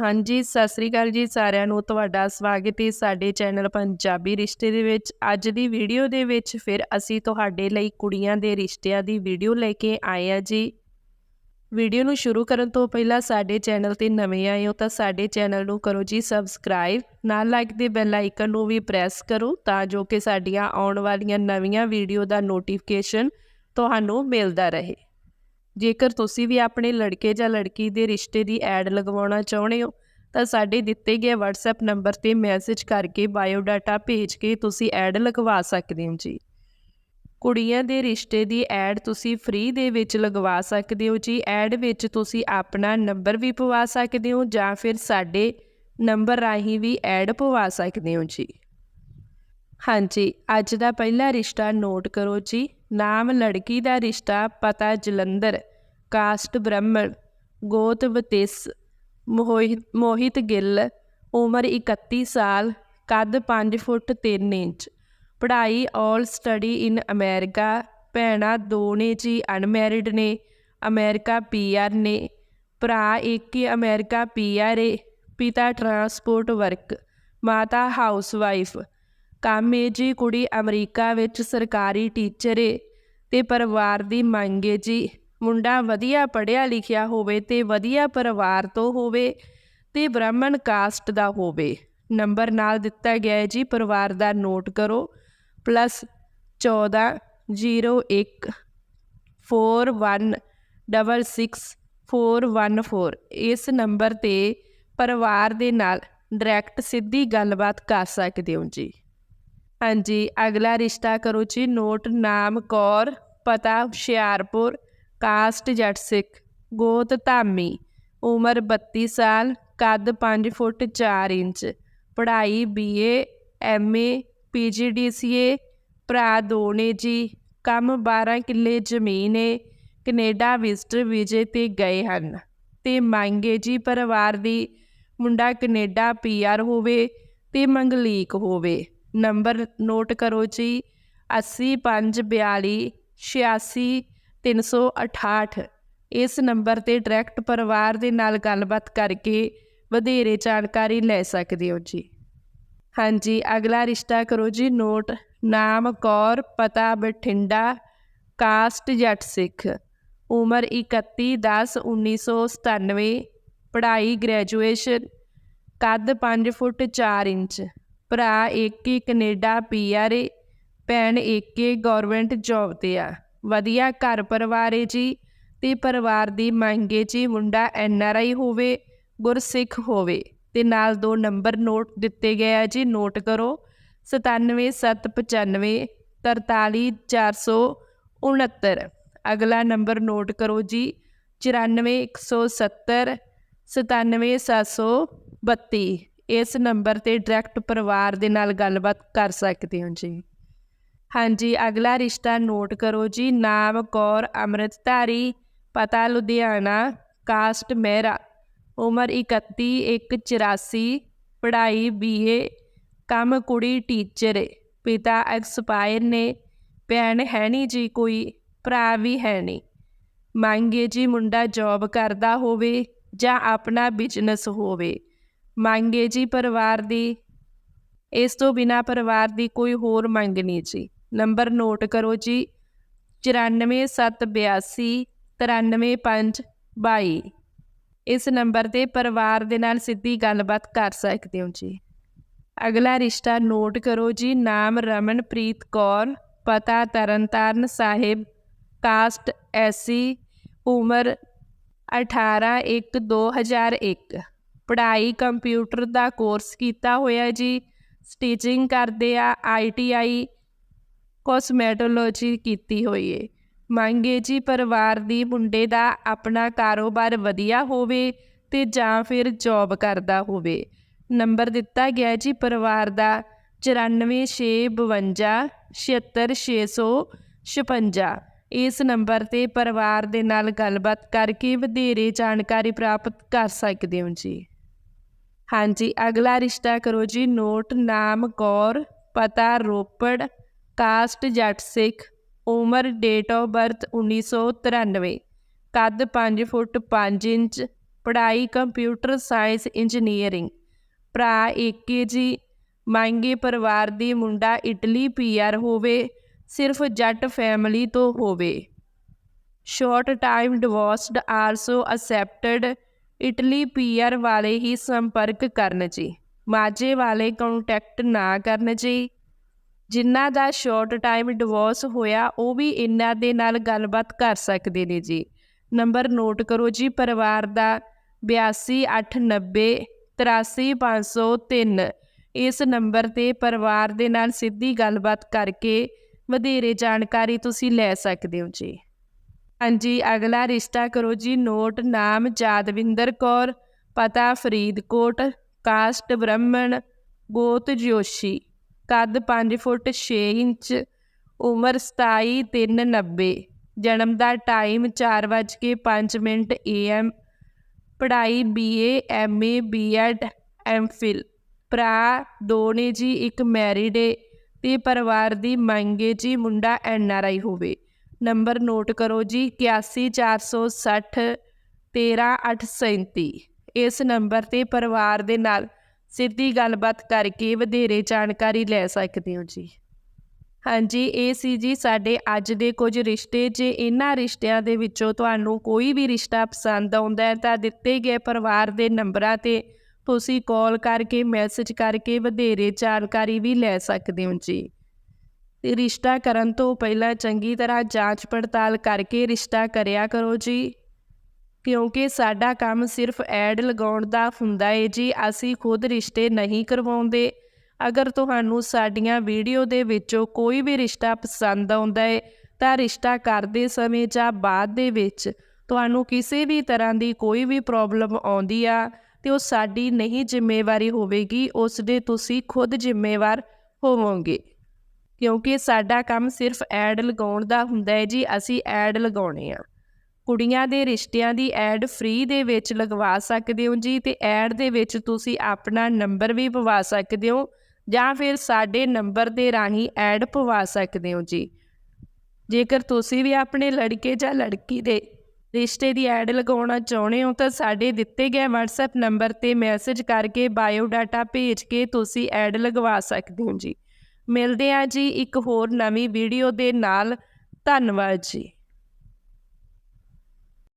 ਹਾਂਜੀ, ਸਤਿ ਸ੍ਰੀ ਅਕਾਲ ਜੀ ਸਾਰਿਆਂ ਨੂੰ, ਤੁਹਾਡਾ ਸਵਾਗਤ ਹੈ ਸਾਡੇ ਚੈਨਲ ਪੰਜਾਬੀ ਰਿਸ਼ਤੇ ਦੇ ਵਿੱਚ। ਅੱਜ ਦੀ ਵੀਡੀਓ ਦੇ ਵਿੱਚ ਫਿਰ ਅਸੀਂ ਤੁਹਾਡੇ ਲਈ ਕੁੜੀਆਂ ਦੇ ਰਿਸ਼ਤਿਆਂ ਦੀ ਵੀਡੀਓ ਲੈ ਕੇ ਆਏ ਆ ਜੀ। ਵੀਡੀਓ ਨੂੰ ਸ਼ੁਰੂ ਕਰਨ ਤੋਂ ਪਹਿਲਾਂ ਸਾਡੇ ਚੈਨਲ ਤੇ ਨਵੇਂ ਆਏ ਹੋ ਤਾਂ ਸਾਡੇ ਚੈਨਲ ਨੂੰ ਕਰੋ ਜੀ ਸਬਸਕ੍ਰਾਈਬ। ਨਾਲ ਲਾਈਕ ਦੇ ਬੈਲ ਆਈਕਨ ਨੂੰ ਵੀ ਪ੍ਰੈਸ ਕਰੋ ਤਾਂ ਜੋ ਕਿ ਸਾਡੀਆਂ ਆਉਣ ਵਾਲੀਆਂ ਨਵੀਆਂ ਵੀਡੀਓ ਦਾ ਨੋਟੀਫਿਕੇਸ਼ਨ ਤੁਹਾਨੂੰ ਮਿਲਦਾ ਰਹੇ। ਜੇਕਰ ਤੁਸੀਂ ਵੀ ਆਪਣੇ ਲੜਕੇ ਜਾਂ ਲੜਕੀ ਦੇ ਰਿਸ਼ਤੇ ਦੀ ਐਡ ਲਗਵਾਉਣਾ ਚਾਹੁੰਦੇ ਹੋ, ਤਾਂ ਸਾਡੇ ਦਿੱਤੇ ਗਏ WhatsApp ਨੰਬਰ ਤੇ ਮੈਸੇਜ ਕਰਕੇ ਬਾਇਓ ਡਾਟਾ ਭੇਜ ਕੇ ਤੁਸੀਂ ਐਡ ਲਗਵਾ ਸਕਦੇ ਹੋ ਜੀ। ਕੁੜੀਆਂ ਦੇ ਰਿਸ਼ਤੇ ਦੀ ਐਡ ਤੁਸੀਂ ਫ੍ਰੀ ਦੇ ਵਿੱਚ ਲਗਵਾ ਸਕਦੇ ਹੋ ਜੀ। ਐਡ ਵਿੱਚ ਤੁਸੀਂ ਆਪਣਾ ਨੰਬਰ ਵੀ ਪਵਾ ਸਕਦੇ ਹੋ ਜਾਂ ਫਿਰ ਸਾਡੇ ਨੰਬਰ ਰਾਹੀਂ ਵੀ ਐਡ ਪਵਾ ਸਕਦੇ ਹੋ ਜੀ। ਹਾਂਜੀ, ਅੱਜ ਦਾ ਪਹਿਲਾ ਰਿਸ਼ਤਾ ਨੋਟ ਕਰੋ ਜੀ। ਨਾਮ ਲੜਕੀ ਦਾ ਰਿਸ਼ਤਾ, ਪਤਾ ਜਲੰਧਰ। ਕਾਸਟ ਬ੍ਰਹਮਣ, ਗੋਤ ਵਤਿਸ ਮੋਹਿਤ ਮੋਹਿਤ ਗਿੱਲ, ਉਮਰ 31 ਸਾਲ, ਕੱਦ 5 ਫੁੱਟ 3 ਇੰਚ। ਪੜ੍ਹਾਈ ਆਲ ਸਟੱਡੀ ਇਨ ਅਮਰੀਕਾ ਭੈਣਾਂ ਦੋ ਨੇ ਜੀ ਅਨਮੈਰਿਡ ਨੇ, ਅਮਰੀਕਾ ਪੀਆਰ ਨੇ, ਭਰਾ ਇੱਕ ਹੀ ਅਮਰੀਕਾ ਪੀਆਰ ਏ, ਪਿਤਾ ਟਰਾਂਸਪੋਰਟ ਵਰਕ, ਮਾਤਾ ਹਾਊਸਵਾਈਫ। ਕੰਮ ਏ ਜੀ ਕੁੜੀ ਅਮਰੀਕਾ ਵਿੱਚ ਸਰਕਾਰੀ ਟੀਚਰ ਏ ਤੇ ਪਰਿਵਾਰ ਦੀ ਮੰਗ ਏ ਜੀ। ਮੁੰਡਾ ਵਧੀਆ ਪੜ੍ਹਿਆ ਲਿਖਿਆ ਹੋਵੇ ਤੇ ਵਧੀਆ ਪਰਿਵਾਰ ਤੋਂ ਹੋਵੇ ਤੇ ਬ੍ਰਾਹਮਣ ਕਾਸਟ ਦਾ ਹੋਵੇ। ਨੰਬਰ ਨਾਲ ਦਿੱਤਾ ਗਿਆ ਹੈ ਜੀ, ਪਰਿਵਾਰ ਦਾ ਨੋਟ ਕਰੋ। ਪਲੱਸ 14 01 4166 ਇਸ ਨੰਬਰ ਤੇ ਪਰਿਵਾਰ ਦੇ ਨਾਲ ਡਾਇਰੈਕਟ ਸਿੱਧੀ ਗੱਲਬਾਤ ਕਰ ਸਕਦੇ ਹੋ ਜੀ। ਹਾਂਜੀ, ਅਗਲਾ ਰਿਸ਼ਤਾ ਕਰੋ ਜੀ, ਨੋਟ, ਨਾਮ, ਕੌਰ, ਪਤਾ, ਹੁਸ਼ਿਆਰਪੁਰ। ਕਾਸਟ ਜੱਟ ਸਿੱਖ, ਗੋਤ ਧਾਮੀ, ਉਮਰ 32 ਸਾਲ, ਕੱਦ 5 ਫੁੱਟ 4 ਇੰਚ, ਪੜ੍ਹਾਈ ਬੀਏ ਐਮਏ ਪੀਜੀਡੀਸੀਏ ਭਰਾ ਦੋ ਨੇ ਜੀ, ਕੰਮ 12 ਕਿੱਲੇ ਜ਼ਮੀਨ ਏ, ਕੈਨੇਡਾ ਵਿਜ਼ਟਰ ਵੀਜ਼ੇ ਤੇ ਗਏ ਹਨ। ਤੇ ਮੰਗੇ ਜੀ ਪਰਿਵਾਰ ਦੀ, ਮੁੰਡਾ ਕੈਨੇਡਾ ਪੀਆਰ ਹੋਵੇ ਤੇ ਮੰਗਲੀਕ ਹੋਵੇ। ਨੰਬਰ ਨੋਟ ਕਰੋ ਜੀ 80542 86 368 ਇਸ ਨੰਬਰ ਤੇ ਡਾਇਰੈਕਟ ਪਰਿਵਾਰ ਦੇ ਨਾਲ ਗੱਲਬਾਤ ਕਰਕੇ ਵਧੇਰੇ ਜਾਣਕਾਰੀ ਲੈ ਸਕਦੇ ਹੋ ਜੀ। ਹਾਂਜੀ, ਅਗਲਾ ਰਿਸ਼ਤਾ ਕਰੋ ਜੀ, ਨੋਟ, ਨਾਮ, ਕੌਰ, ਪਤਾ, ਬਠਿੰਡਾ, ਕਾਸਟ, ਜੱਟ ਸਿੱਖ। ਉਮਰ 31 10 1997 ਪੜ੍ਹਾਈ, ਗ੍ਰੈਜੂਏਸ਼ਨ, ਕੱਦ 5 ਫੁੱਟ 4 ਇੰਚ। ਭਰਾ ਏਕੇ ਹੀ ਕੈਨੇਡਾ ਪੀਆਰ ਏ। ਭੈਣ ਏਕੇ ਹੀ ਗਵਰਨਮੈਂਟ ਜੌਬ ਤੇ ਆ। ਵਧੀਆ ਘਰ ਪਰਿਵਾਰ ਏ ਜੀ ਤੇ ਪਰਿਵਾਰ ਦੀ ਮੰਗ ਏ ਜੀ ਮੁੰਡਾ ਐਨ ਆਰ ਆਈ ਹੋਵੇ, ਗੁਰਸਿੱਖ ਹੋਵੇ। ਤੇ ਨਾਲ ਦੋ ਨੰਬਰ ਨੋਟ ਦਿੱਤੇ ਗਏ ਆ ਜੀ, ਨੋਟ ਕਰੋ। 9775 43469 ਅਗਲਾ ਨੰਬਰ ਨੋਟ ਕਰੋ ਜੀ 94170 97732 ਇਸ ਨੰਬਰ ਤੇ ਡਾਇਰੈਕਟ ਪਰਿਵਾਰ ਦੇ ਨਾਲ ਗੱਲਬਾਤ ਕਰ ਸਕਦੇ ਹੋ ਜੀ। ਹਾਂਜੀ, ਅਗਲਾ ਰਿਸ਼ਤਾ ਨੋਟ ਕਰੋ ਜੀ। ਨਾਮ ਕੌਰ ਅੰਮ੍ਰਿਤਧਾਰੀ, ਪਤਾ ਲੁਧਿਆਣਾ, ਕਾਸਟ ਮਹਿਰਾ। ਉਮਰ 31 184 ਪੜ੍ਹਾਈ ਬੀਏ, ਕੰਮ ਕੁੜੀ ਟੀਚਰ ਏ। ਪਿਤਾ ਐਕਸਪਾਇਰ ਨੇ। ਭੈਣ ਹੈ ਨਹੀਂ ਜੀ ਕੋਈ, ਭਰਾ ਵੀ ਹੈ ਨਹੀਂ। ਮੰਗੇ ਜੀ ਮੁੰਡਾ ਜੌਬ ਕਰਦਾ ਹੋਵੇ ਜਾਂ ਆਪਣਾ ਬਿਜ਼ਨਸ ਹੋਵੇ। ਮੰਗੇ ਜੀ ਪਰਿਵਾਰ ਦੀ, ਇਸ ਤੋਂ ਬਿਨਾ ਪਰਿਵਾਰ ਦੀ ਕੋਈ ਹੋਰ ਮੰਗ ਨਹੀਂ ਜੀ। ਨੰਬਰ ਨੋਟ ਕਰੋ ਜੀ। 94782 93522 ਇਸ ਨੰਬਰ ਤੇ ਪਰਿਵਾਰ ਦੇ ਨਾਲ ਸਿੱਧੀ ਗੱਲਬਾਤ ਕਰ ਸਕਦੇ ਹੋ ਜੀ। ਅਗਲਾ ਰਿਸ਼ਤਾ ਨੋਟ ਕਰੋ ਜੀ। ਨਾਮ ਰਮਨਪ੍ਰੀਤ ਕੌਰ, ਪਤਾ ਤਰਨਤਾਰਨ ਸਾਹਿਬ, ਕਾਸਟ ਐਸੀ ਉਮਰ 18 1 2001 ਪੜ੍ਹਾਈ ਕੰਪਿਊਟਰ ਦਾ ਕੋਰਸ ਕੀਤਾ ਹੋਇਆ ਜੀ। ਸਟੀਚਿੰਗ ਕਰਦੇ ਆ ਆਈਟੀਆਈ ਕੋਸਮੈਟੋਲੋਜੀ ਕੀਤੀ ਹੋਈ ਏ। ਮੰਗੇ ਜੀ ਪਰਿਵਾਰ ਦੀ ਮੁੰਡੇ ਦਾ ਆਪਣਾ ਕਾਰੋਬਾਰ ਵਧੀਆ ਹੋਵੇ ਤੇ ਜਾਂ ਫਿਰ ਜੌਬ ਕਰਦਾ ਹੋਵੇ। ਨੰਬਰ ਦਿੱਤਾ ਗਿਆ ਜੀ ਪਰਿਵਾਰ ਦਾ 9462 76656 ਇਸ ਨੰਬਰ ਤੇ ਪਰਿਵਾਰ ਦੇ ਨਾਲ ਗੱਲਬਾਤ ਕਰਕੇ ਵਧੇਰੇ ਜਾਣਕਾਰੀ ਪ੍ਰਾਪਤ ਕਰ ਸਕਦੇ ਹੋ ਜੀ। ਹਾਂਜੀ, ਅਗਲਾ ਰਿਸ਼ਤਾ ਕਰੋ ਜੀ। ਨੋਟ, ਨਾਮ ਕੌਰ ਪਤਾ, ਰੋਪੜ ਕਾਸਟ ਜੱਟ ਸਿੱਖ ਉਮਰ ਡੇਟ ਆਫ ਬਰਥ 1993 ਕੱਦ 5 ਫੁੱਟ 5 ਇੰਚ, ਪੜ੍ਹਾਈ ਕੰਪਿਊਟਰ ਸਾਇੰਸ ਇੰਜੀਨੀਅਰਿੰਗ ਭਰਾ ਏਕੇ ਜੀ ਮੰਗੇ ਪਰਿਵਾਰ ਦੀ ਮੁੰਡਾ ਇਟਲੀ ਪੀਆਰ ਹੋਵੇ, ਸਿਰਫ ਜੱਟ ਫੈਮਿਲੀ ਤੋਂ ਹੋਵੇ। Short time divorced also accepted Italy PR ਵਾਲੇ ਹੀ ਸੰਪਰਕ ਕਰਨ ਜੀ, ਮਾਝੇ ਵਾਲੇ ਕੰਟੈਕਟ ਨਾ ਕਰਨ ਜੀ। ਜਿਨ੍ਹਾਂ ਦਾ ਸ਼ਾਰਟ ਟਾਈਮ ਡਿਵੋਰਸ ਹੋਇਆ, ਉਹ ਵੀ ਇਹਨਾਂ ਦੇ ਨਾਲ ਗੱਲਬਾਤ ਕਰ ਸਕਦੇ ਨੇ ਜੀ। ਨੰਬਰ ਨੋਟ ਕਰੋ ਜੀ, ਪਰਿਵਾਰ ਦਾ 8289 83503 ਇਸ ਨੰਬਰ ਤੇ ਪਰਿਵਾਰ ਦੇ ਨਾਲ ਸਿੱਧੀ ਗੱਲਬਾਤ ਕਰਕੇ ਵਧੇਰੇ ਜਾਣਕਾਰੀ ਤੁਸੀਂ ਲੈ ਸਕਦੇ ਹੋ ਜੀ। ਹਾਂਜੀ, ਅਗਲਾ ਰਿਸ਼ਤਾ ਕਰੋ ਜੀ ਨੋਟ ਨਾਮ ਜਾਦਵਿੰਦਰ ਕੌਰ, ਪਤਾ ਫਰੀਦਕੋਟ, ਕਾਸਟ ਬ੍ਰਾਹਮਣ, ਗੋਤ ਜੋਸ਼ੀ। ਕੱਦ 5 ਫੁੱਟ 6 ਇੰਚ, ਉਮਰ 27 390 ਜਨਮ ਦਾ ਟਾਈਮ 4:05 ਮਿੰਟ ਏਐਮ ਪੜ੍ਹਾਈ ਬੀਏ ਐਮਏ ਬੀਐਡ ਐਮਫਿਲ ਭਰਾ ਦੋ ਨੇ ਜੀ ਇੱਕ ਮੈਰਿਡ ਏ ਤੇ ਪਰਿਵਾਰ ਦੀ ਮੰਗੇ ਜੀ ਮੁੰਡਾ ਐਨਆਰਆਈ ਹੋਵੇ। ਨੰਬਰ ਨੋਟ ਕਰੋ ਜੀ 81460 13837 ਇਸ ਨੰਬਰ ਤੇ ਪਰਿਵਾਰ ਦੇ ਨਾਲ ਸਿੱਧੀ ਗੱਲਬਾਤ ਕਰਕੇ ਵਧੇਰੇ ਜਾਣਕਾਰੀ ਲੈ ਸਕਦੇ ਹੋ ਜੀ। ਹਾਂਜੀ, ਇਹ ਸੀ ਜੀ ਸਾਡੇ ਅੱਜ ਦੇ ਕੁਝ ਰਿਸ਼ਤੇ। ਜੇ ਇਹਨਾਂ ਰਿਸ਼ਤਿਆਂ ਦੇ ਵਿੱਚੋਂ ਤੁਹਾਨੂੰ ਕੋਈ ਵੀ ਰਿਸ਼ਤਾ ਪਸੰਦ ਆਉਂਦਾ ਹੈ, ਤਾਂ ਦਿੱਤੇ ਗਏ ਪਰਿਵਾਰ ਦੇ ਨੰਬਰਾਂ ਤੇ ਤੁਸੀਂ ਕਾਲ ਕਰਕੇ, ਮੈਸੇਜ ਕਰਕੇ ਵਧੇਰੇ ਜਾਣਕਾਰੀ ਵੀ ਲੈ ਸਕਦੇ ਹੋ ਜੀ। ਤੇ ਰਿਸ਼ਤਾ ਕਰਨ ਤੋਂ ਪਹਿਲਾਂ ਚੰਗੀ ਤਰ੍ਹਾਂ ਜਾਂਚ ਪੜਤਾਲ ਕਰਕੇ ਰਿਸ਼ਤਾ ਕਰਿਆ ਕਰੋ ਜੀ। ਕਿਉਂਕਿ ਸਾਡਾ ਕੰਮ ਸਿਰਫ ਐਡ ਲਗਾਉਣ ਦਾ ਹੁੰਦਾ ਏ ਜੀ, ਅਸੀਂ ਖੁਦ ਰਿਸ਼ਤੇ ਨਹੀਂ ਕਰਵਾਉਂਦੇ। ਅਗਰ ਤੁਹਾਨੂੰ ਸਾਡੀਆਂ ਵੀਡੀਓ ਦੇ ਵਿੱਚੋਂ ਕੋਈ ਵੀ ਰਿਸ਼ਤਾ ਪਸੰਦ ਆਉਂਦਾ ਏ, ਤਾਂ ਰਿਸ਼ਤਾ ਕਰਦੇ ਸਮੇਂ ਜਾਂ ਬਾਅਦ ਦੇ ਵਿੱਚ ਤੁਹਾਨੂੰ ਕਿਸੇ ਵੀ ਤਰ੍ਹਾਂ ਦੀ ਕੋਈ ਵੀ ਪ੍ਰੋਬਲਮ ਆਉਂਦੀ ਆ ਤੇ ਉਹ ਸਾਡੀ ਨਹੀਂ ਜ਼ਿੰਮੇਵਾਰੀ ਹੋਵੇਗੀ, ਉਸ ਦੇ ਤੁਸੀਂ ਖੁਦ ਜ਼ਿੰਮੇਵਾਰ ਹੋਵੋਗੇ। ਕਿਉਂਕਿ ਸਾਡਾ ਕੰਮ ਸਿਰਫ ਐਡ ਲਗਾਉਣ ਦਾ ਹੁੰਦਾ ਹੈ ਜੀ, ਅਸੀਂ ਐਡ ਲਗਾਉਣੇ ਆ। ਕੁੜੀਆਂ ਦੇ ਰਿਸ਼ਤਿਆਂ ਦੀ ਐਡ ਫ੍ਰੀ ਦੇ ਵਿੱਚ ਲਗਵਾ ਸਕਦੇ ਹੋ ਜੀ ਤੇ ਐਡ ਦੇ ਵਿੱਚ ਤੁਸੀਂ ਆਪਣਾ ਨੰਬਰ ਵੀ ਪਵਾ ਸਕਦੇ ਹੋ ਜਾਂ ਫਿਰ ਸਾਡੇ ਨੰਬਰ ਦੇ ਰਾਹੀਂ ਐਡ ਪਵਾ ਸਕਦੇ ਹੋ ਜੀ। ਜੇਕਰ ਤੁਸੀਂ ਵੀ ਆਪਣੇ ਲੜਕੇ ਜਾਂ ਲੜਕੀ ਦੇ ਰਿਸ਼ਤੇ ਦੀ ਐਡ ਲਗਾਉਣਾ ਚਾਹੁੰਦੇ ਹੋ ਤਾਂ ਸਾਡੇ ਦਿੱਤੇ ਗਏ WhatsApp ਨੰਬਰ ਤੇ ਮੈਸੇਜ ਕਰਕੇ ਬਾਇਓ ਡਾਟਾ ਭੇਜ ਕੇ ਤੁਸੀਂ ਐਡ ਲਗਵਾ ਸਕਦੇ ਹੋ ਜੀ। ਮਿਲਦੇ ਹਾਂ ਜੀ ਇੱਕ ਹੋਰ ਨਵੀਂ ਵੀਡੀਓ ਦੇ ਨਾਲ। ਧੰਨਵਾਦ ਜੀ।